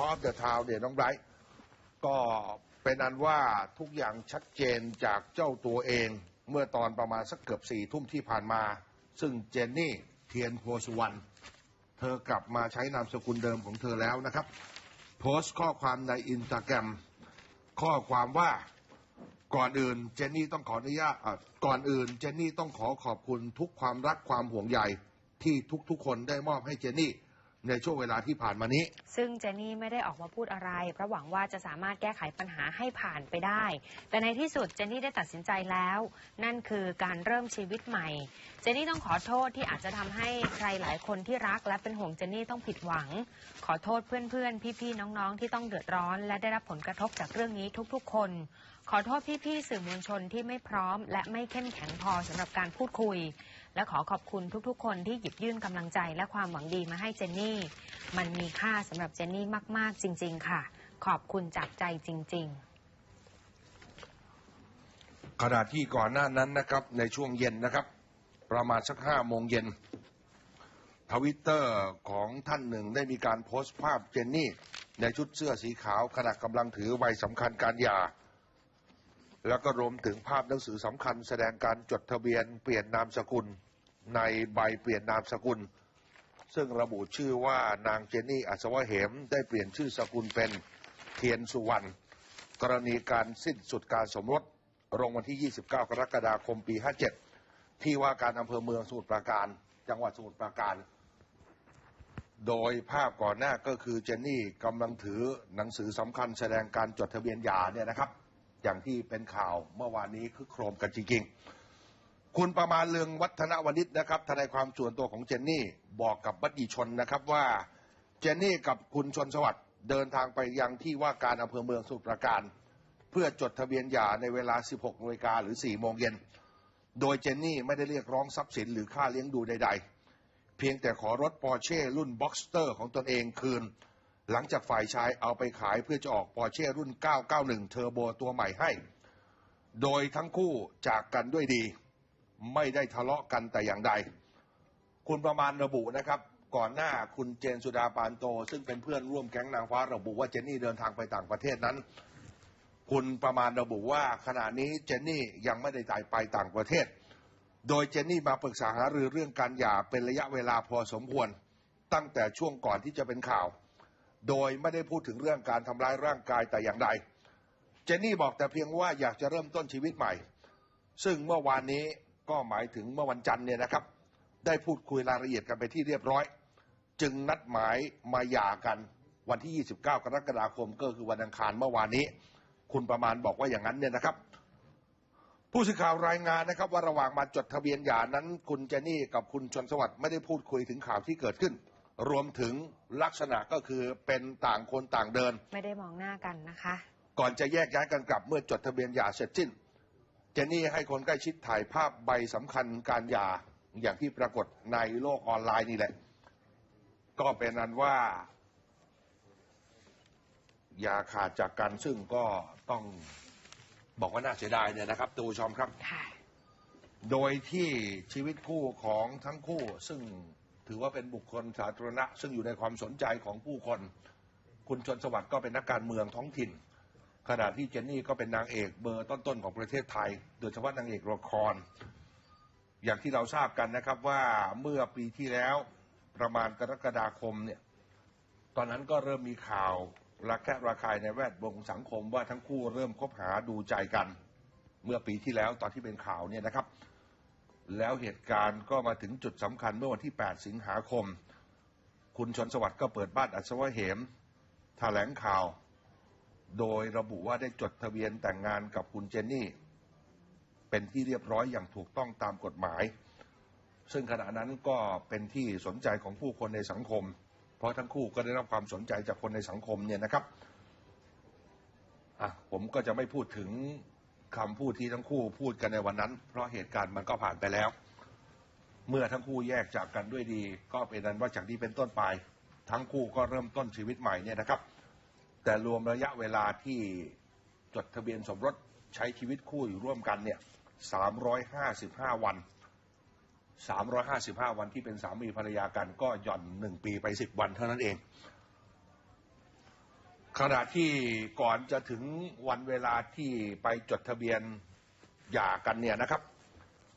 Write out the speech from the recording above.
ออฟเดอะทาวเนี่ยน้องไบรท์ก็เป็นอันว่าทุกอย่างชัดเจนจากเจ้าตัวเอง เมื่อตอนประมาณสักเกือบสี่ทุ่มที่ผ่านมา ซึ่งเจนนี่เทียนโพสุวรรณเธอกลับมาใช้นามสกุลเดิมของเธอแล้วนะครับ โพสต์ข้อความในอินสตาแกรมข้อความว่าก่อนอื่นเจนนี่ต้องขออนุญาตก่อนอื่นเจนนี่ต้องขอขอบคุณทุกความรักความห่วงใยที่ทุกๆคนได้มอบให้เจนนี่ ในช่วงเวลาที่ผ่านมานี้ ซึ่งเจนนี่ไม่ได้ออกมาพูดอะไร เพราะหวังว่าจะสามารถแก้ไขปัญหาให้ผ่านไปได้ แต่ในที่สุดเจนนี่ได้ตัดสินใจแล้ว นั่นคือการเริ่มชีวิตใหม่ เจนนี่ต้องขอโทษที่อาจจะทำให้ใครหลายคนที่รักและเป็นห่วงเจนนี่ต้องผิดหวัง ขอโทษเพื่อนๆ พี่ๆ น้องๆ ที่ต้องเดือดร้อน และได้รับผลกระทบจากเรื่องนี้ทุกๆ คน ขอโทษพี่ๆ สื่อมวลชนที่ไม่พร้อม และไม่เข้มแข็งพอสำหรับการพูดคุย และขอขอบคุณทุกๆ คนที่หยิบยื่นกำลังใจและความหวังดีมาให้เจนนี่ มันมีค่าสำหรับเจนนี่มาก ๆ จริง ๆ ค่ะ ขอบคุณจากใจจริง ๆ ขณะที่ก่อนหน้านั้นนะครับ ในช่วงเย็นนะครับ ประมาณสักห้าโมงเย็นทวิตเตอร์ของท่านหนึ่งได้มีการโพสต์ภาพเจนนี่ ในชุดเสื้อสีขาวขณะกำลังถือใบสำคัญการหย่า แล้วก็รวมถึงภาพหนังสือสำคัญ แสดงการจดทะเบียนเปลี่ยนนามสกุล ในใบเปลี่ยนนามสกุล ซึ่งระบุชื่อว่านางเจนนี่อัศวะเหม ได้เปลี่ยนชื่อสกุลเป็นเทียนสุวรรณกรณีการสิ้นสุดการสมรสลงวันที่ 29 กรกฎาคมปี 57 ที่ว่าการอำเภอเมืองสมุทรปราการ จังหวัดสมุทรปราการ โดยภาพก่อนหน้าก็คือเจนนี่กำลังถือหนังสือสำคัญแสดงการจดทะเบียนหย่าเนี่ยนะครับ อย่างที่เป็นข่าวเมื่อวานนี้คือโครมกันจริงๆ คุณประมาณเลืองวัฒนวณิชนะครับทนายความส่วนตัวของเจนนี่บอกกับบัดดีชนนะครับว่าเจนนี่กับคุณชนสวัสด์เดินทางไปยังที่ว่าการอำเภอเมืองสมุทรปราการ เพื่อจดทะเบียนหย่าในเวลา 16นาฬิกาหรือ 4 โมงเย็น โดยเจนนี่ไม่ได้เรียกร้องทรัพย์สินหรือค่าเลี้ยงดูใด ๆ เพียงแต่ขอรถปอร์เช่รุ่นบ็อกสเตอร์ของตนเองคืน หลังจากฝ่ายชายเอาไปขายเพื่อจะออกปอร์เช่รุ่น 991 เทอร์โบตัวใหม่ให้ โดยทั้งคู่จากกันด้วยดี ไม่ได้ทะเลาะกันแต่อย่างใด คุณประมาณระบุนะครับ ก่อนหน้าคุณเจนสุดาปานโต ซึ่งเป็นเพื่อนร่วมแก๊งนางฟ้าระบุว่าเจนนี่เดินทางไปต่างประเทศนั้น คุณประมาณระบุว่าขณะนี้เจนนี่ยังไม่ได้จ่ายไปต่างประเทศ โดยเจนนี่มาปรึกษาหารือเรื่องการหย่าเป็นระยะเวลาพอสมควร ตั้งแต่ช่วงก่อนที่จะเป็นข่าว โดยไม่ได้พูดถึงเรื่องการทำร้ายร่างกายแต่อย่างใด เจนนี่บอกแต่เพียงว่าอยากจะเริ่มต้นชีวิตใหม่ ซึ่งเมื่อวานนี้ก็หมายถึงเมื่อวันจันทร์เนี่ยนะครับ ได้พูดคุยรายละเอียดกันไปที่เรียบร้อย จึงนัดหมายมาหย่ากันวันที่ 29 กรกฎาคมก็คือวันอังคารเมื่อวานนี้ คุณประมาณบอกว่าอย่างนั้นเนี่ยนะครับ ผู้สื่อข่าวรายงานนะครับ ว่าระหว่างมาจดทะเบียนหย่านั้น คุณเจนี่กับคุณชนสวัสดิ์ไม่ได้พูดคุยถึงข่าวที่เกิดขึ้น รวมถึงลักษณะก็คือเป็นต่างคนต่างเดินๆไม่ได้มองหน้ากันนะคะ ก่อนจะแยกย้ายกันกลับเมื่อจดทะเบียนหย่าเสร็จสิ้น เจนนี่ให้คนใกล้ชิดถ่ายภาพใบสำคัญการหย่าอย่างที่ปรากฏในโลกออนไลน์นี่แหละ ก็เป็นอันว่าอย่าขาดจากกันซึ่งก็ต้องบอกว่าน่าเสียดายเนี่ยนะครับตูชมครับค่ะโดยที่ชีวิตคู่ของทั้งคู่ซึ่ง ถือว่าเป็นบุคคลสาธารณะ ซึ่งอยู่ในความสนใจของผู้คน คุณชนสวัสดิ์ก็เป็นนักการเมืองท้องถิ่น ขณะที่เจนนี่ก็เป็นนางเอกเบอร์ต้นๆของประเทศไทย โดยเฉพาะนางเอกละคร อย่างที่เราทราบกันนะครับว่าเมื่อปีที่แล้วประมาณกรกฎาคมเนี่ย ตอนนั้นก็เริ่มมีข่าวระแคะระคายในแวดวงสังคมว่าทั้งคู่เริ่มคบหาดูใจกัน เมื่อปีที่แล้วตอนที่เป็นข่าวเนี่ยนะครับ แล้วเหตุการณ์ก็มาถึงจุดสำคัญเมื่อวันที่ 8 สิงหาคม คุณชนสวัสดิ์ก็เปิดบ้านอัศวะเหมแถลงข่าว โดยระบุว่าได้จดทะเบียนแต่งงานกับคุณเจนนี่ เป็นที่เรียบร้อยอย่างถูกต้องตามกฎหมาย ซึ่งขณะนั้นก็เป็นที่สนใจของผู้คนในสังคม เพราะทั้งคู่ก็ได้รับความสนใจจากคนในสังคมเนี่ยนะครับอะผมก็จะไม่พูดถึง คำพูดที่ทั้งคู่พูดกันในวันนั้น เพราะเหตุการณ์มันก็ผ่านไปแล้ว เมื่อทั้งคู่แยกจากกันด้วยดี ก็เป็นนั้นว่าจากนี้เป็นต้นไปทั้งคู่ก็เริ่มต้นชีวิตใหม่เนี่ยนะครับ แต่รวมระยะเวลาที่จดทะเบียนสมรสใช้ชีวิตคู่อยู่ร่วมกันเนี่ย355วัน355วันที่เป็นสามีภรรยากันก็หย่อนหนึ่งปีไป10วันเท่านั้นเอง ขณะที่ก่อนจะถึงวันเวลาที่ไปจดทะเบียนหย่ากันเนี่ยนะครับ